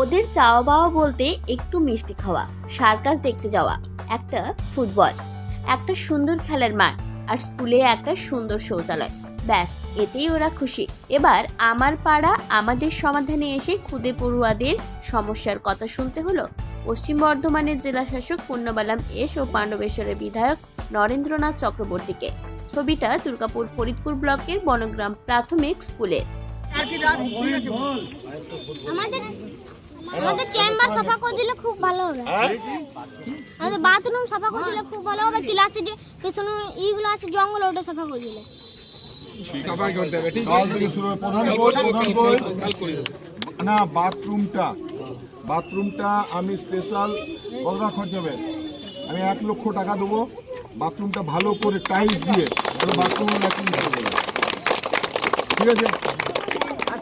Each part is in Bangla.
ওদের চাওয়া পাওয়া বলতে একটু মিষ্টি খাওয়া, সার্কাস দেখতে যাওয়া, একটা ফুটবল, একটা সুন্দর খেলার মাঠ আর স্কুলে একটা সুন্দর শৌচালয়। ব্যাস, এতেই ওরা খুশি। এবার আমার পাড়া আমাদের সমাধানে এসে খুদে পড়ুয়াদের সমস্যার কথা শুনতে হলো। পশ্চিম বর্ধমানের জেলা শাসক পূর্ণবালাম এস ও পাণ্ডবেশ্বরের বিধায়ক নরেন্দ্রনাথ চক্রবর্তীকে। ছবিটা দুর্গাপুর ফরিদপুর ব্লকের বনগ্রাম প্রাথমিক স্কুলের আমাদের আমাদের চেম্বার সাফা করে দিলে খুব ভালো হবে। আমাদের বাথরুম সাফা করে দিলে খুব ভালো হবে ক্লাসে যে পেছনে ইগুলো আছে জঙ্গল ওটা সাফা করে দিলে। প্রধান না বাথরুমটা বাথরুমটা আমি স্পেশাল কতটা খরচ হবে? আমি এক লক্ষ টাকা দেবো। বাথরুমটা ভালো করে টাইলস দিয়ে দেবো ঠিক আছে একদম কাল থেকে কাজ শুরু হবে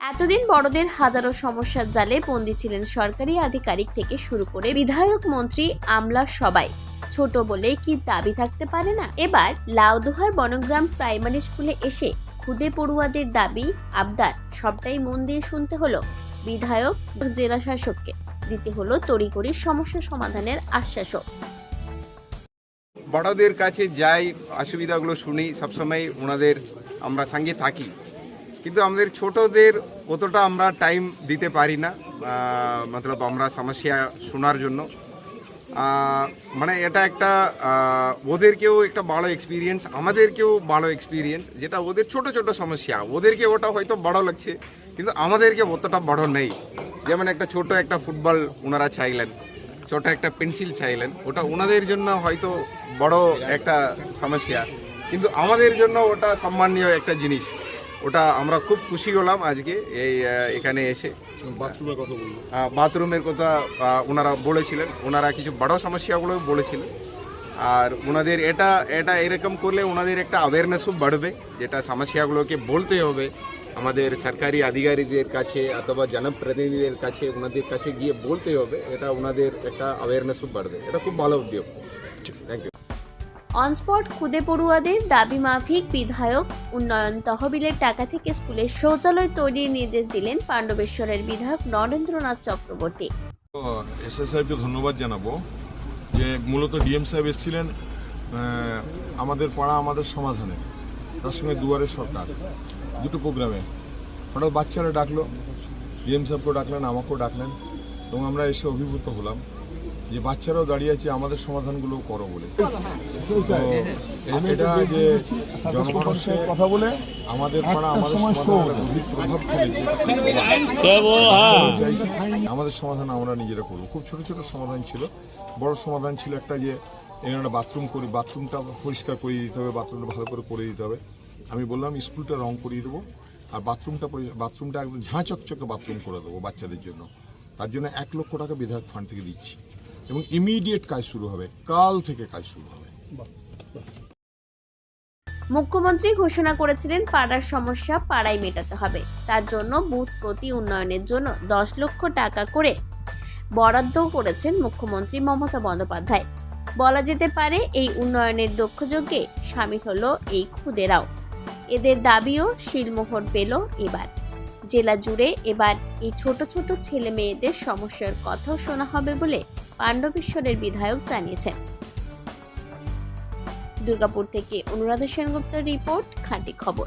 এতদিন বড়দের হাজারো সমস্যার জালে বন্দী ছিলেন সরকারি আধিকারিক থেকে শুরু করে বিধায়ক মন্ত্রী আমলা সবাই। ছোট বলে কি দাবি থাকতে পারে না? এবার লাউদোহার বনগ্রাম প্রাইমারি স্কুলে এসে খুদে পড়ুয়াদের দাবি, আবদার, সবটাই মন দিয়ে শুনতে হলো বিধায়ক জেলা শাসককে। দিতে হলো তড়িঘড়ি সমস্যা সমাধানের আশ্বাসও। বড়দের কাছে যাই, অসুবিধাগুলো শুনি, সবসময় ওনাদের আমরা সঙ্গে থাকি। কিন্তু আমাদের ছোটদের অতটা আমরা টাইম দিতে পারি না মতলব আমরা সমস্যা শোনার জন্য। মানে এটা একটা ওদেরকেও একটা ভালো এক্সপিরিয়েন্স আমাদেরকেও ভালো এক্সপিরিয়েন্স যেটা ওদের ছোট ছোট সমস্যা। ওদেরকে ওটা হয়তো বড় লাগছে, কিন্তু আমাদেরকে অতটা বড় নেই। যেমন একটা ছোট একটা ফুটবল ওনারা চাইলেন। ছোট একটা পেন্সিল চাইলেন। ওটা ওনাদের জন্য হয়তো বড় একটা সমস্যা। কিন্তু আমাদের জন্য ওটা সম্মানীয় একটা জিনিস। ওটা আমরা খুব খুশি হলাম আজকে এই এখানে এসে। বাথরুমের কথা বাথরুমের কথা ওনারা বলেছিলেন। ওনারা কিছু বড় সমস্যাগুলো বলেছিলেন। আর ওনাদের এটা এটা এরকম করলে ওনাদের একটা অ্যাওয়ারনেসও বাড়বে যেটা সমস্যাগুলোকে বলতে হবে। আমাদের সরকারি আধিকারিকদের কাছে অথবা জনপ্রতিনিধিদের কাছে ওনাদের কাছে গিয়ে বলতে হবে এটা ওনাদের একটা অ্যাওয়ারনেসও বাড়বে। এটা খুব ভালো উদ্যোগ। থ্যাংক ইউ অনস্পট খুদে পড়ুয়াদের দাবি মাফিক বিধায়ক উন্নয়ন তহবিলের টাকা থেকে স্কুলের শৌচালয় তৈরির নির্দেশ দিলেন পাণ্ডবেশ্বরের বিধায়ক নরেন্দ্রনাথ চক্রবর্তী। এসএস সাহেবকে ধন্যবাদ জানাব যে মূলত ডিএম সাহেব এসেছিলেন আমাদের পাড়া আমাদের সমাধানে। তার সঙ্গে দুয়ারে সরকার। দুটো প্রোগ্রামে। হঠাৎ বাচ্চারা ডাকলো ডিএম সাহেবকেও ডাকলেন আমাকেও ডাকলেন এবং আমরা এসে অভিভূত হলাম যে বাচ্চারাও দাঁড়িয়ে আছে আমাদের সমাধানগুলো করো বলে। এটা এটা যে জনগণের কথা বলে আমাদের পাড়া প্রভাব ফেলেছে। আমাদের সমাধান আমরা নিজেরা করব। খুব ছোট ছোট সমাধান ছিল। বড় সমাধান ছিল একটা যে এখানে বাথরুম করি বাথরুমটা পরিষ্কার করে দিতে হবে বাথরুমটা ভালো করে করে দিতে হবে। আমি বললাম স্কুলটা রং করিয়ে দেবো আর বাথরুমটা বাথরুমটা একদম ঝাঁ চকচকে বাথরুম করে দেবো বাচ্চাদের জন্য। তার জন্য এক লক্ষ টাকা বিধায়ক ফান্ড থেকে দিচ্ছি এবং ইমিডিয়েট কাজ শুরু হবে কাল থেকে কাজ শুরু হবে। মুখ্যমন্ত্রী ঘোষণা করেছিলেন পাড়ার সমস্যা পাড়ায় মেটাতে হবে। তার জন্য বুথ প্রতি উন্নয়নের জন্য দশ লক্ষ টাকা করে বরাদ্দ করেছেন মুখ্যমন্ত্রী মমতা বন্দ্যোপাধ্যায়। বলা যেতে পারে এই উন্নয়নের দক্ষযজ্ঞে সামিল হলো এই খুদেরাও। এদের দাবিও শিলমোহর পেল এবার। জেলা জুড়ে এবার এই ছোট ছোট ছেলে মেয়েদের সমস্যার কথাও শোনা হবে বলে পাণ্ডবেশ্বরের বিধায়ক জানিয়েছেন। দুর্গাপুর থেকে অনুরাধা সেনগুপ্তের রিপোর্ট, খাঁটি খবর।